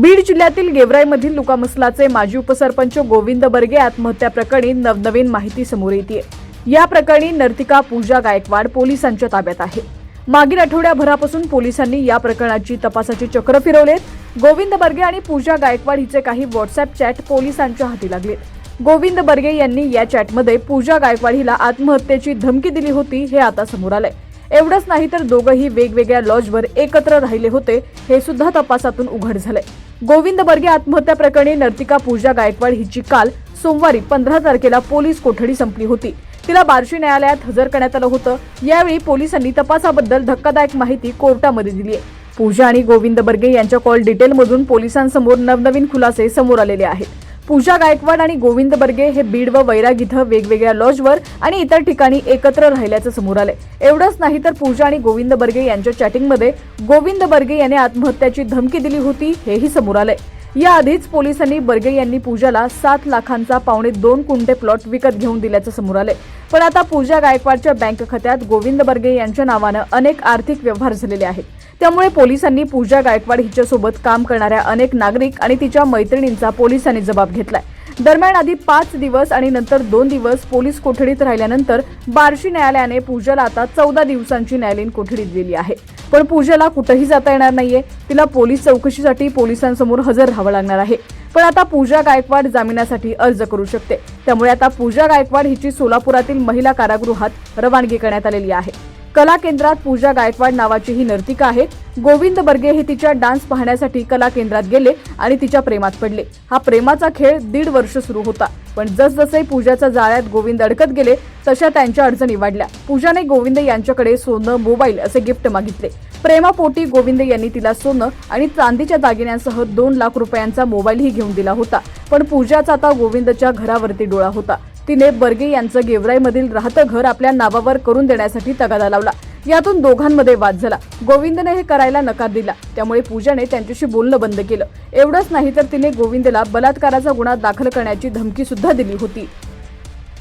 बीड जिल्ह्यातील गेवराईमधील लुकामसलाचे माजी उपसरपंच गोविंद बर्गे आत्महत्या प्रकरणी नवनवीन माहिती समोर येते या प्रकरणी नर्तिका पूजा गायकवाड पोलिसांच्या ताब्यात आहे. मागील आठवड्याभरापासून पोलिसांनी या प्रकरणाची तपासाची चक्र फिरवलेत. गोविंद बर्गे आणि पूजा गायकवाड हिचे काही व्हॉट्सअप चॅट पोलिसांच्या हाती लागलेत गोविंद बर्गे यांनी या चॅटमध्ये पूजा गायकवाड हिला आत्महत्येची धमकी दिली होती हे आता समोर आलंय. एवढंच नाही तर दोघंही वेगवेगळ्या लॉजवर एकत्र राहिले होते हे सुद्धा तपासातून उघड झालंय. गोविंद बर्गे आत्महत्या प्रकरणी नर्तिका पूजा गायकवाड हिची काल सोमवारी पंधरा तारखेला पोलीस कोठडी संपली होती. तिला बार्शी न्यायालयात हजर करण्यात आलं होतं. यावेळी पोलिसांनी तपासाबद्दल धक्कादायक माहिती कोर्टामध्ये दिली आहे. पूजा आणि गोविंद बर्गे यांच्या कॉल डिटेलमधून पोलिसांसमोर नवनवीन खुलासे समोर आलेले आहेत. पूजा गायकवाड आणि गोविंद बर्गे हे बीड व वैराग इथं वेगवेगळ्या लॉजवर आणि इतर ठिकाणी एकत्र राहिल्याचं समोर आलंय. एवढंच नाही तर पूजा आणि गोविंद बर्गे यांच्या चॅटिंगमध्ये गोविंद बर्गे याने आत्महत्याची धमकी दिली होती हेही समोर आलंय. याआधीच पोलिसांनी बर्गे यांनी पूजाला सात लाखांचा पावणे दोन कुंटे प्लॉट विकत घेऊन दिल्याचं समोर आलंय. पण आता पूजा गायकवाडच्या बँक खात्यात गोविंद बर्गे यांच्या नावानं अनेक आर्थिक व्यवहार झालेले आहेत. त्यामुळे पोलिसांनी पूजा गायकवाड हिच्यासोबत काम करणाऱ्या अनेक नागरिक आणि तिच्या मैत्रिणींचा पोलिसांनी जबाब घेतलाय. दरम्यान आधी पाच दिवस आणि नंतर दोन दिवस पोलीस कोठडीत राहिल्यानंतर बार्शी न्यायालयाने पूजाला आता चौदा दिवसांची न्यायालयीन कोठडी दिली आहे. पण पूजेला कुठंही जाता येणार नाहीये. तिला पोलीस चौकशीसाठी पोलिसांसमोर हजर राहावं लागणार आहे. पण आता पूजा गायकवाड जामिनासाठी अर्ज करू शकते. त्यामुळे आता पूजा गायकवाड हिची सोलापुरातील महिला कारागृहात रवानगी करण्यात आलेली आहे. कला केंद्रात पूजा गायकवाड नावाची ही नर्तिका आहे गोविंद बर्गे हे तिच्या डान्स पाहण्यासाठी कला केंद्रात गेले आणि तिच्या प्रेमात पडले. हा प्रेमाचा खेळ दीड वर्ष सुरू होता. पण जसजसे पूजाच्या जाळ्यात गोविंद अडकत गेले तशा त्यांच्या अडचणी वाढल्या. पूजाने गोविंद यांच्याकडे सोनं मोबाईल असे गिफ्ट मागितले. प्रेमापोटी गोविंद यांनी तिला सोनं आणि चांदीच्या दागिन्यांसह दोन लाख रुपयांचा मोबाईलही घेऊन दिला होता. पण पूजाचा आता गोविंदच्या घरावरती डोळा होता. तिने बर्गे यांचं गेवराईमधील राहतं घर आपल्या नावावर करून देण्यासाठी तगादा लावला. यातून दोघांमध्ये वाद झाला. गोविंदने हे करायला नकार दिला. त्यामुळे पूजाने त्यांच्याशी बोलणं बंद केलं. एवढंच नाही तर तिने गोविंदला बलात्काराचा गुन्हा दाखल करण्याची धमकी सुद्धा दिली होती.